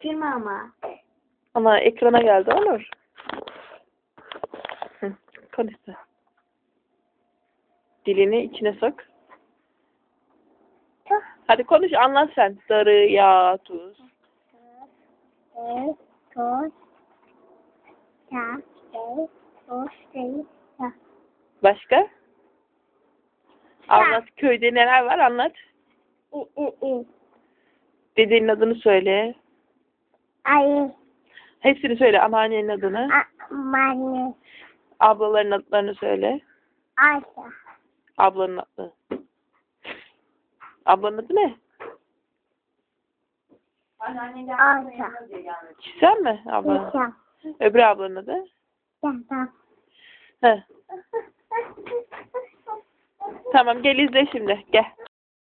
Girme ama. Ama ekrana geldi olur. Konuşsa. Dilini içine sok. Hadi konuş anlat sen. Sarı, yağ, tuz. Tuz, tuz, yağ, tuz, Başka? Anlat. Köyde neler var anlat. İ, i, i. Dedenin adını söyle. Ayı, Hepsini söyle. Anneannenin adını. a, mani, Ablaların adlarını söyle. Ayşe, Ablanın adı. Ablanın adı ne? Ayşe, Sen mi ablanın? Yaşa, Öbür ablanın adı? Yaşa. He. Tamam gel izle şimdi. Gel.